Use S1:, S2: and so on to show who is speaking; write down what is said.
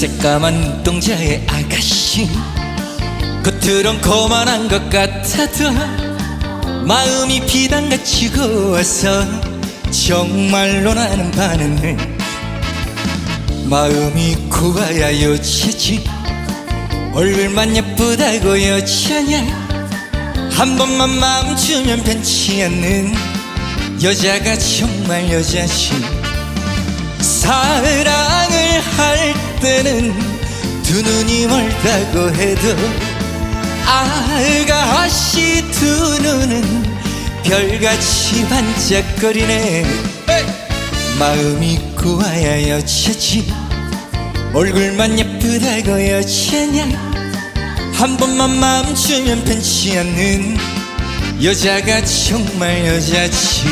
S1: 새까만 눈동자의 아가씨. 겉으론 거만한 것 같아도 마음이 비단같이 고와서 정말로 나는 반응을 마음이 고와야 여자지. 얼굴만 예쁘다고 여자냐. 한 번만 마음 주면 변치 않는 여자가 정말 여자지 멀다고 해도 아가씨 두 눈은 별같이 반짝거리네. 마음이 고와야 여자지. 얼굴만 예쁘다고 여자냐? 한 번만 마음 주면 변치 않는 여자가 정말 여자지